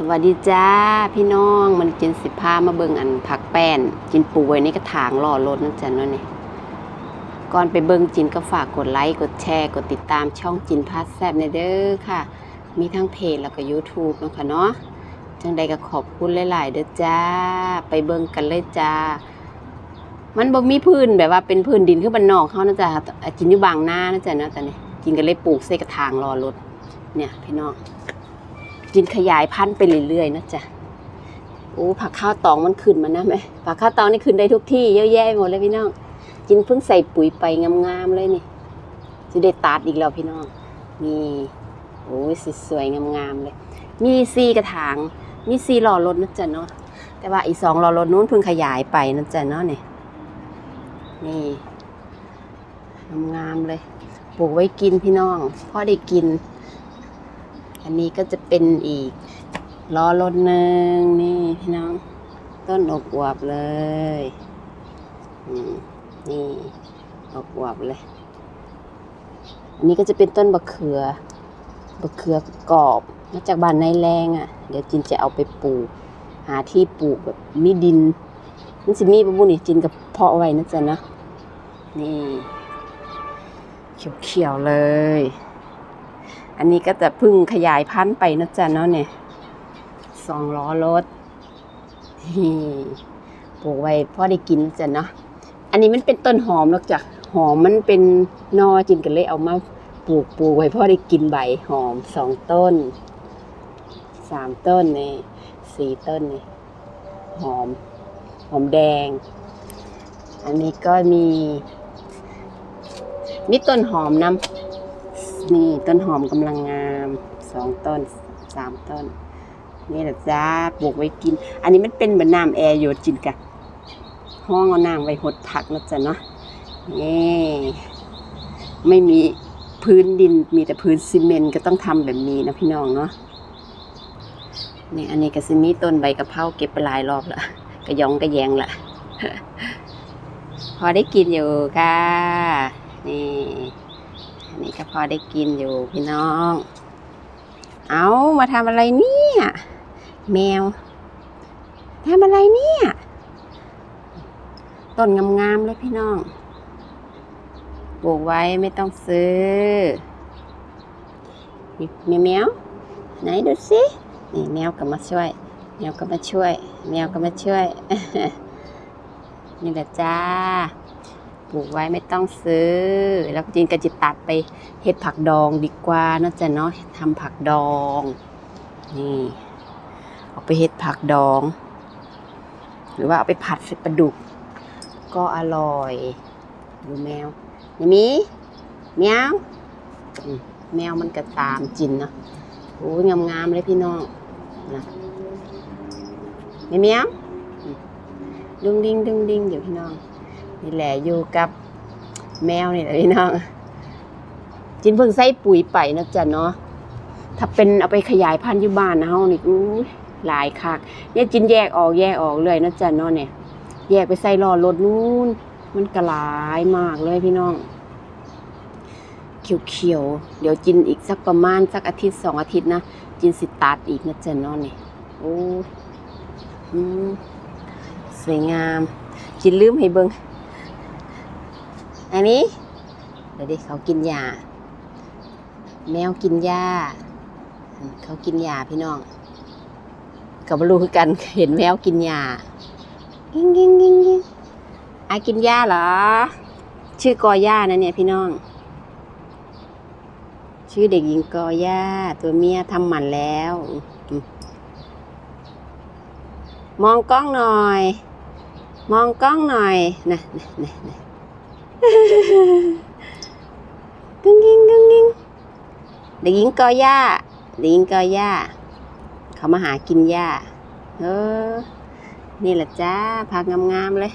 สวัสดีจ้าพี่น้องมันจินสิพามาเบิ่งอันผักแป้น จินปูไว้ในกระถางรอรถนั่นจ้ะนาะนี่ก่อนไปเบิ่งจินก็ฝากกดไลค์กดแชร์กดติดตามช่องจินพาสแซบในเด้อค่ะ มีทั้งเพจแล้วก็ YouTube เนาะค่ะเนาะจังใดก็ขอบคุณหลายๆเด้อจ้า ไปเบิ่งกันเลยจ้า มันบ่มีพื้นแบบว่าเป็นพื้นดินคือบ้านนอกเขานะจ๊ะอะจินอยู่บางนานะจ๊ะนาะตอนนี้จินก็เลยปลูกใส่กระถางรอรถเนี่ยพี่น้อง จินขยายพันธุ์ไปเรื่อยๆนะจ๊ะโอ้ผักข้าวตองมันขึ้นมานะแม่ผักข้าวตองนี่ขึ้นได้ทุกที่เยอะแยะหมดเลยพี่น้องจินเพิ่งใส่ปุ๋ยไปงามๆเลยนี่จะได้ตัดอีกแล้วพี่น้องนี่โอ้ยสวยๆงามๆเลย มีซีกระถาง มีซีหล่อรถนะจ๊ะเนาะแต่ว่าอีสองหล่อรถนู้นเพิ่งขยายไปนะจ๊ะเนาะนี่นี่งามๆเลยปลูกไว้กินพี่น้องพ่อได้กิน อันนี้ก็จะเป็นอีกล้อรถหนึ่งนี่พี่น้อง ต้นอกอวบเลยนี่อกอวบเลยอันนี้ก็จะเป็นต้นบะเขือบะเขือกรอบมาจากบ้านในายแรงอะ่ะ เดี๋ยวจินจะเอาไปปลูก หาที่ปลูกแบบมีดินมันสิมีบะบุนี่จินกับเพาะไว้นะจ๊ะนะนี่ เขียวๆเลย อันนี้ก็จะพึ่งขยายพันธุ์ไปนะจ๊ะเนาะเนี่ยสองล้อรถนี่ปลูกไว้พ่อได้กินจ้ะเนาะอันนี้มันเป็นต้นหอมแล้วจ้ะหอมมันเป็นนอจินกันเลยเอามาปลูกปลูกไว้พ่อได้กินใบหอมสองต้นสามต้นนี่สี่ต้นนี่หอม หอมแดง อันนี้ก็มี มีต้นหอมน้ำ นี่ต้นหอมกำลังงามสองต้นสามต้น นี่แหละจ้าปลูกไว้กิน อันนี้มันเป็นเหมือนน้ำแอร์โยจินกะห้องเอาน้ำไว้หดผักนะจ๊ะเนาะนี่ไม่มีพื้นดินมีแต่พื้นซีเมนต์ก็ต้องทำแบบนี้นะพี่น้องเนาะนี่อันนี้ก็ซิมีต้นใบกะเพราเก็บไปหลายรอบละกระยองกระแยงละพอได้กินอยู่ค่ะนี่ นนี้ก็พอได้กินอยู่พี่น้อง เอามาทำอะไรเนี่ย แมวทำอะไรเนี่ย ต้นงามๆเลยพี่น้อง ปลูกไว้ไม่ต้องซื้อมีแมวไหนดูสินี่แมวก็มาช่วย แมวก็มาช่วย แมวก็มาช่วย นี่แหละจ้า ปลูกไว้ไม่ต้องซื้อ แล้วจินก็จะตัดไปเฮ็ดผักดองดีกว่าเนาะจ๊ะเนาะทำผักดอง นี่เอาไปเฮ็ดผักดอง หรือว่าเอาไปผัดใส่ปลาดุก ก็อร่อย ดูแมวนี่มีแมวแมวมันก็ตามจินเนาะโอ้ยงามๆเลยพี่น้องนะแมวดุงดิงดุงดิงเดี๋ยวพี่น้อง นี่แหละอยู่กับแมวนี่แหละพี่น้อง จินเพิ่งใส่ปุ๋ยไปนะจ๊ะเนาะถ้าเป็นเอาไปขยายพันธุ์อยู่บ้านนะเฮานี่อู้หลายคักเนี่ยจินแยกออกแยกออกเลยนะจ๊ะเนาะเนี่ย แยกไปใส่ล้อรถนู่นมันกระหลายมากเลยพี่น้องเขียวๆ เดี๋ยวจินอีกสักประมาณสักอาทิตย์สองอาทิตย์นะ จินสิตัดอีกนะจ๊ะเนาะเนี่ยโอ้สวยงาม จินลืมให้เบิง อันนี้เดี๋ยวดิเขากินยา แมวกินหญ้าเขากินหญ้าพี่น้องกับรู้คือกันเห็นแมวกินหญ้ากิ้งกิ้งกิ้งกิ้งอากินหญ้าเหรอ ชื่อกอหญ้านะเนี่ยพี่น้อง ชื่อเด็กหญิงกอหญ้าตัวเมียทำหมันแล้วมมองกล้องหน่อย มองกล้องหน่อยนะนะนะนะ กึ้งกิ้งกึ้งกิ้งเด็กหญิงกอหญ้าเด็กหญิงกอหญ้าเขามาหากินหญ้าเออ นี่แหละจ้าผักงามๆเลย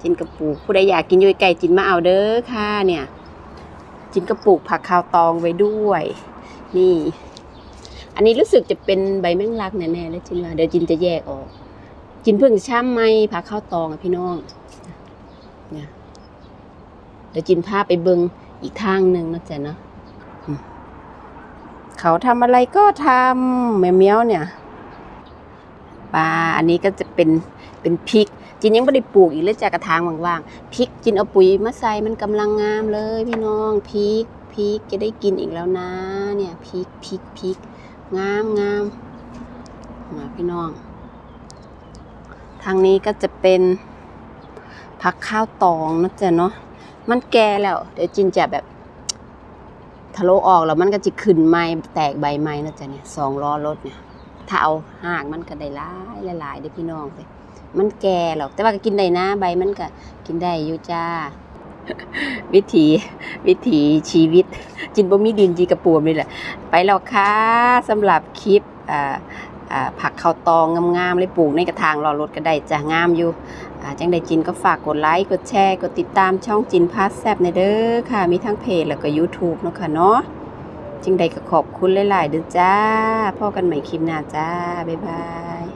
จินกระปลูกผู้ใดอยากกินยุยไก่จินมาเอาเด้อค่ะ เนี่ย จินกระปลูกผักคาวตองไว้ด้วย นี่ อันนี้รู้สึกจะเป็นใบแมงลักแน่ๆเลยจินว่าเดี๋ยวจินจะแยกออก จินเพิ่งช่ำไหมผักข้าวตองอะพี่น้องเนี่ย เดี๋ยวจินพาไปเบิงอีกทางหนึ่งนะจ๊ะเนาะเขาทำอะไรก็ทำแมวเมียวเนี่ยปลาอันนี้ก็จะเป็นเป็นพริก จินยังไม่ได้ปลูกอีกเลยจากกระถางว่างๆพริกจินเอาปุ๋ยมาใส่มันกำลังงามเลยพี่น้องพริกพริกจะได้กินอีกแล้วนะ เนี่ยพริกพริกพริกงามงามมาพี่น้อง ทางนี้ก็จะเป็นผักข้าวตองนะจ๊ะเนาะ มันแก่แล้ว เดี๋ยวจินจะแบบทะโลออกแล้วมันก็จะขึ้นไม้แตกใบไม้นะจ๊ะเนี่ยสองล้อรถเนี่ยถ้าเอาหากมันก็ได้หลายหลายๆเด้พี่น้องเลยมันแก่หรอก แต่ว่าก็กินได้นะใบมันก็กินได้อยู่จ้า วิถีวิถีชีวิต จินบ่มีดินจีกระปูมนี่แหละ ไปแล้วค่ะสำหรับคลิปอ่าอ่าผักข้าวตองงามๆเลยปลูกในกระถางรอรถก็ได้จะงามอยู่ จังได้จินก็ฝากกดไลค์ กดแชร์ กดติดตามช่องจินพาสแซบในเด้อค่ะ มีทั้งเพจแล้วก็ YouTube เนาะค่ะเนาะจังใดก็ขอบคุณหลายๆเด้อจ้าพ่อกันใหม่คลิปหน้าจ้า บ๊ายบาย